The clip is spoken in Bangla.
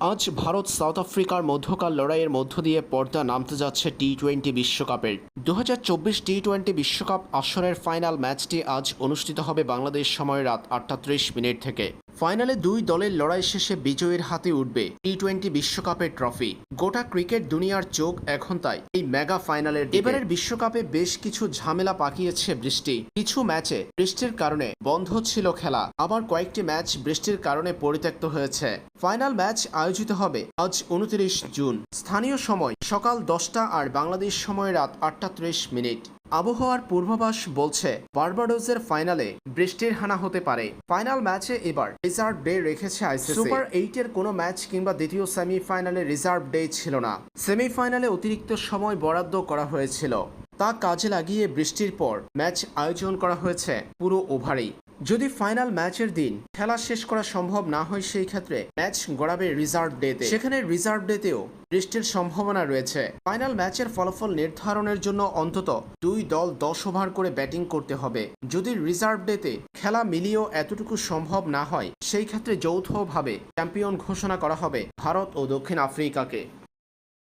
আজ ভারত, সাউথ আফ্রিকার মধ্যকার লড়াইয়ের মধ্য দিয়ে পর্দা নামতে যাচ্ছে টি টোয়েন্টি বিশ্বকাপের। দু টি টোয়েন্টি বিশ্বকাপ আসরের ফাইনাল ম্যাচটি আজ অনুষ্ঠিত হবে বাংলাদেশ সময় রাত আটটা মিনিট থেকে। ফাইনালে দুই দলের লড়াই শেষে বিজয়ীর হাতে উঠবে টি টোয়েন্টি বিশ্বকাপের ট্রফি। গোটা ক্রিকেট দুনিয়ার চোখ এখন তাই। এই মেগা ফাইনালের। এবারের বিশ্বকাপে বেশ কিছু ঝামেলা পাকিয়েছে বৃষ্টি। কিছু ম্যাচে বৃষ্টির কারণে বন্ধ ছিল খেলা। আবার কয়েকটি ম্যাচ বৃষ্টির কারণে পরিত্যক্ত হয়েছে। ফাইনাল ম্যাচ আয়োজিত হবে আজ উনত্রিশ জুন। স্থানীয় সময় সকাল দশটা আর বাংলাদেশ সময় রাত আটটা মিনিট। আবহাওয়ার পূর্বাভাস বলছে বার্বাডোজের ফাইনালে বৃষ্টির হানা হতে পারে। ফাইনাল ম্যাচে এবার রিজার্ভ ডে রেখেছে আইসিসি। সুপার এইটের কোনো ম্যাচ কিংবা দ্বিতীয় সেমিফাইনালে রিজার্ভ ডে ছিল না। সেমিফাইনালে অতিরিক্ত সময় বরাদ্দ করা হয়েছিল। তা কাজে লাগিয়ে বৃষ্টির পর ম্যাচ আয়োজন করা হয়েছে পুরো ওভারেই। যদি ফাইনাল ম্যাচের দিন খেলা শেষ করা সম্ভব না হয়, সেই ক্ষেত্রে ম্যাচ গড়াবে রিজার্ভ ডেতে। সেখানে রিজার্ভ ডেতেও বৃষ্টির সম্ভাবনা রয়েছে। ফাইনাল ম্যাচের ফলাফল নির্ধারণের জন্য অন্তত দুই দল দশ ওভার করে ব্যাটিং করতে হবে। যদি রিজার্ভ ডেতে খেলা মিলিয়েও এতটুকু সম্ভব না হয়, সেই ক্ষেত্রে যৌথভাবে চ্যাম্পিয়ন ঘোষণা করা হবে ভারত ও দক্ষিণ আফ্রিকাকে।